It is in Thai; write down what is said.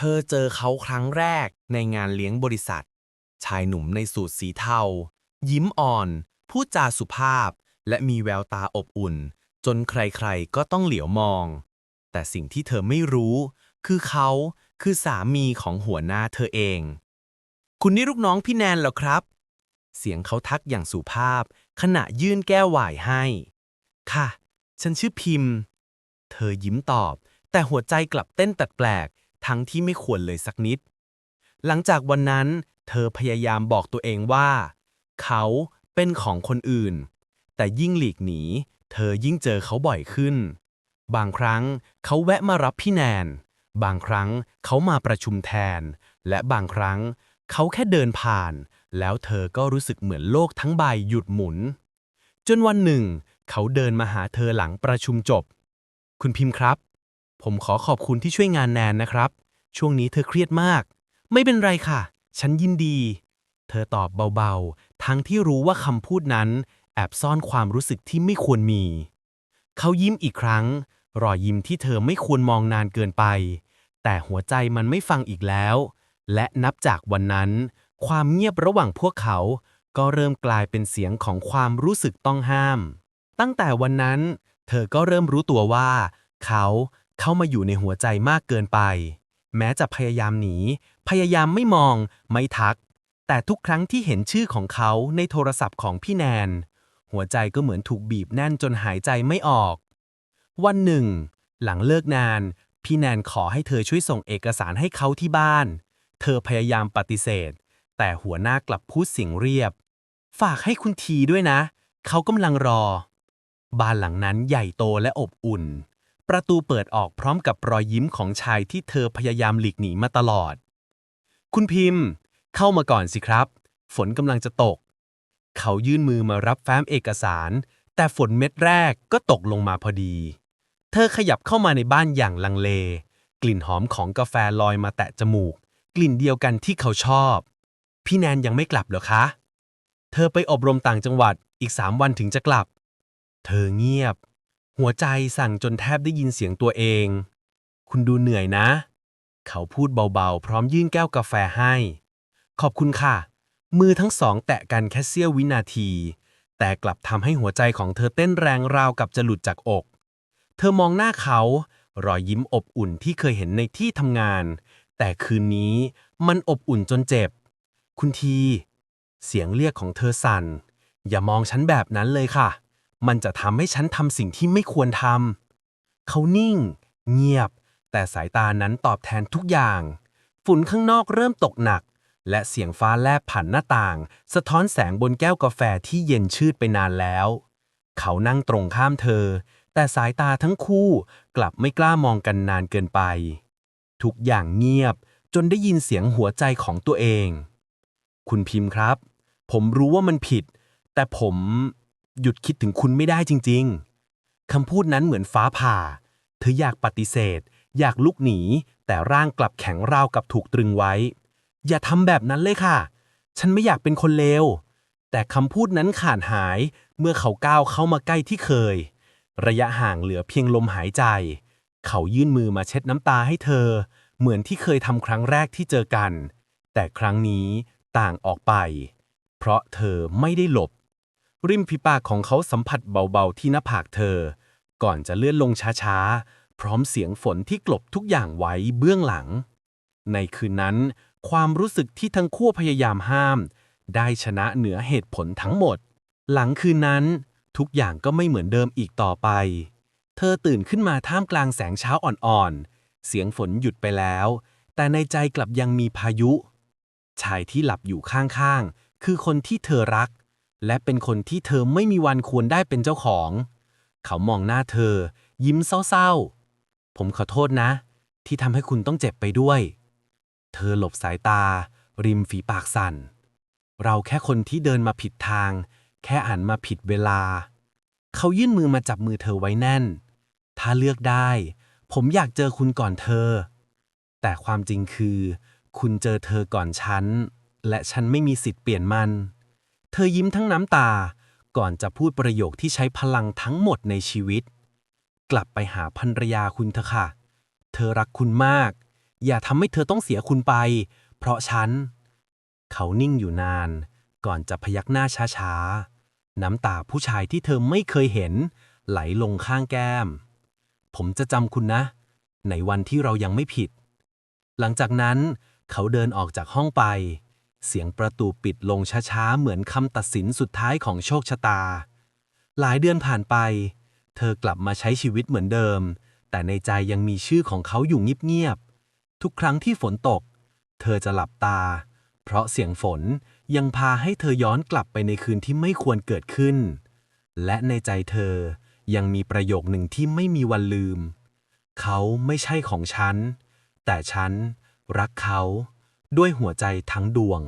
เธอเจอเขาครั้งแรกในงานเลี้ยงบริษัท ชายหนุ่มในสูทสีเทา ยิ้มอ่อน พูดจาสุภาพ และมีแววตาอบอุ่น จนใครๆก็ต้องเหลียวมอง แต่สิ่งที่เธอไม่รู้ คือเขาคือสามีของหัวหน้าเธอเอง คุณนี่ลูกน้องพี่แนนเหรอครับ เสียงเขาทักอย่างสุภาพ ขณะยื่นแก้วไวน์ให้ ค่ะ ฉันชื่อพิมพ์ เธอยิ้มตอบ แต่หัวใจกลับเต้นแปลกๆ ทั้งที่ไม่ควรเลยสักนิด หลังจากวันนั้น เธอพยายามบอกตัวเองว่า เขาเป็นของคนอื่น แต่ยิ่งหลีกหนี เธอยิ่งเจอเขาบ่อยขึ้น บางครั้งเขาแวะมารับพี่แนน บางครั้งเขามาประชุมแทน และบางครั้งเขาแค่เดินผ่าน แล้วเธอก็รู้สึกเหมือนโลกทั้งใบหยุดหมุน จนวันหนึ่ง เขาเดินมาหาเธอหลังประชุมจบ คุณพิมพ์ครับ ผมขอขอบคุณที่ช่วยงานแนนนะครับ ช่วงนี้เธอเครียดมาก ไม่เป็นไรค่ะ ฉันยินดี เธอตอบเบาๆ ทั้งที่รู้ว่าคำพูดนั้นแอบซ่อนความรู้สึกที่ไม่ควรมี เขายิ้มอีกครั้ง รอยยิ้มที่เธอไม่ควรมองนานเกินไป แต่หัวใจมันไม่ฟังอีกแล้ว และนับจากวันนั้น ความเงียบระหว่างพวกเขา ก็เริ่มกลายเป็นเสียงของความรู้สึกต้องห้าม ตั้งแต่วันนั้น เธอก็เริ่มรู้ตัวว่า เขา เข้ามาอยู่ในหัวใจมากเกินไป แม้จะพยายามหนี พยายามไม่มอง ไม่ทัก แต่ทุกครั้งที่เห็นชื่อของเขาในโทรศัพท์ของพี่แนน หัวใจก็เหมือนถูกบีบแน่นจนหายใจไม่ออก วันหนึ่ง หลังเลิกงาน พี่แนนขอให้เธอช่วยส่งเอกสารให้เขาที่บ้าน เธอพยายามปฏิเสธ แต่หัวหน้ากลับพูดเสียงเรียบ ฝากให้คุณทีด้วยนะ เขากำลังรอ บ้านหลังนั้นใหญ่โตและอบอุ่น ประตูเปิดออกพร้อมกับรอยยิ้มของชายที่เธอพยายามหลีกหนีมาตลอด คุณพิมพ์ เข้ามาก่อนสิครับ ฝนกำลังจะตก เขายื่นมือมารับแฟ้มเอกสาร แต่ฝนเม็ดแรกก็ตกลงมาพอดี เธอขยับเข้ามาในบ้านอย่างลังเล กลิ่นหอมของกาแฟลอยมาแตะจมูก กลิ่นเดียวกันที่เขาชอบ พี่แนนยังไม่กลับเหรอคะ เธอไปอบรมต่างจังหวัดอีกสามวันถึงจะกลับ เธอเงียบ หัวใจสั่งจนแทบได้ยินเสียงตัวเอง คุณดูเหนื่อยนะ เขาพูดเบาๆ พร้อมยื่นแก้วกาแฟให้ ขอบคุณค่ะ มือทั้งสองแตะกันแค่เสี้ยววินาที แต่กลับทำให้หัวใจของเธอเต้นแรงราวกับจะหลุดจากอก เธอมองหน้าเขา รอยยิ้มอบอุ่นที่เคยเห็นในที่ทำงาน แต่คืนนี้มันอบอุ่นจนเจ็บ คุณที เสียงเรียกของเธอสั่น อย่ามองฉันแบบนั้นเลยค่ะ มันจะทำให้ฉันทำสิ่งที่ไม่ควรทำ เขานิ่ง เงียบ แต่สายตานั้นตอบแทนทุกอย่าง ฝุ่นข้างนอกเริ่มตกหนัก และเสียงฟ้าแลบผ่านหน้าต่าง สะท้อนแสงบนแก้วกาแฟที่เย็นชืดไปนานแล้ว เขานั่งตรงข้ามเธอ แต่สายตาทั้งคู่กลับไม่กล้ามองกันนานเกินไป ทุกอย่างเงียบจนได้ยินเสียงหัวใจของตัวเอง คุณพิมพ์ครับ ผมรู้ว่ามันผิด แต่ผม หยุดคิดถึงคุณไม่ได้จริง ๆ คำพูดนั้นเหมือนฟ้าผ่า เธออยากปฏิเสธ อยากลุกหนี แต่ร่างกลับแข็งราวกับถูกตรึงไว้ อย่าทำแบบนั้นเลยค่ะ ฉันไม่อยากเป็นคนเลว แต่คำพูดนั้นขาดหายเมื่อเขาก้าวเข้ามาใกล้ที่เคย ระยะห่างเหลือเพียงลมหายใจ เขายื่นมือมาเช็ดน้ำตาให้เธอ เหมือนที่เคยทำครั้งแรกที่เจอกัน แต่ครั้งนี้ต่างออกไป เพราะเธอไม่ได้หลบ ริมฝีปากของเขาสัมผัสเบาๆที่หน้าผากเธอ ก่อนจะเลื่อนลงช้าๆ พร้อมเสียงฝนที่กลบทุกอย่างไว้เบื้องหลัง ในคืนนั้น ความรู้สึกที่ทั้งคู่พยายามห้าม ได้ชนะเหนือเหตุผลทั้งหมด หลังคืนนั้น ทุกอย่างก็ไม่เหมือนเดิมอีกต่อไป เธอตื่นขึ้นมาท่ามกลางแสงเช้าอ่อนๆ เสียงฝนหยุดไปแล้ว แต่ในใจกลับยังมีพายุ ชายที่หลับอยู่ข้างๆ คือคนที่เธอรัก และเป็นคนที่เธอไม่มีวันควรได้เป็นเจ้าของ เขามองหน้าเธอ ยิ้มเศร้าๆ ผมขอโทษนะ ที่ทำให้คุณต้องเจ็บไปด้วย เธอหลบสายตา ริมฝีปากสั่น เราแค่คนที่เดินมาผิดทาง แค่อ่านมาผิดเวลา เขายื่นมือมาจับมือเธอไว้แน่น ถ้าเลือกได้ ผมอยากเจอคุณก่อนเธอ แต่ความจริงคือ คุณเจอเธอก่อนฉัน และฉันไม่มีสิทธิ์เปลี่ยนมัน เธอยิ้มทั้งน้ำตา ก่อนจะพูดประโยคที่ใช้พลังทั้งหมดในชีวิต กลับไปหาภรรยาคุณเถอะค่ะ เธอรักคุณมาก อย่าทำให้เธอต้องเสียคุณไป เพราะฉัน เขานิ่งอยู่นาน ก่อนจะพยักหน้าช้าๆ น้ำตาผู้ชายที่เธอไม่เคยเห็น ไหลลงข้างแก้ม ผมจะจำคุณนะ ในวันที่เรายังไม่ผิด หลังจากนั้นเขาเดินออกจากห้องไป เสียงประตูปิดลงช้าๆ เหมือนคำตัดสินสุดท้ายของโชคชะตา หลายเดือนผ่านไป เธอกลับมาใช้ชีวิตเหมือนเดิม แต่ในใจยังมีชื่อของเขาอยู่เงียบๆ ทุกครั้งที่ฝนตก เธอจะหลับตา เพราะเสียงฝนยังพาให้เธอย้อนกลับไปในคืนที่ไม่ควรเกิดขึ้น และในใจเธอยังมีประโยคหนึ่งที่ไม่มีวันลืม เขาไม่ใช่ของฉัน แต่ฉันรักเขา ด้วยหัวใจทั้งดวง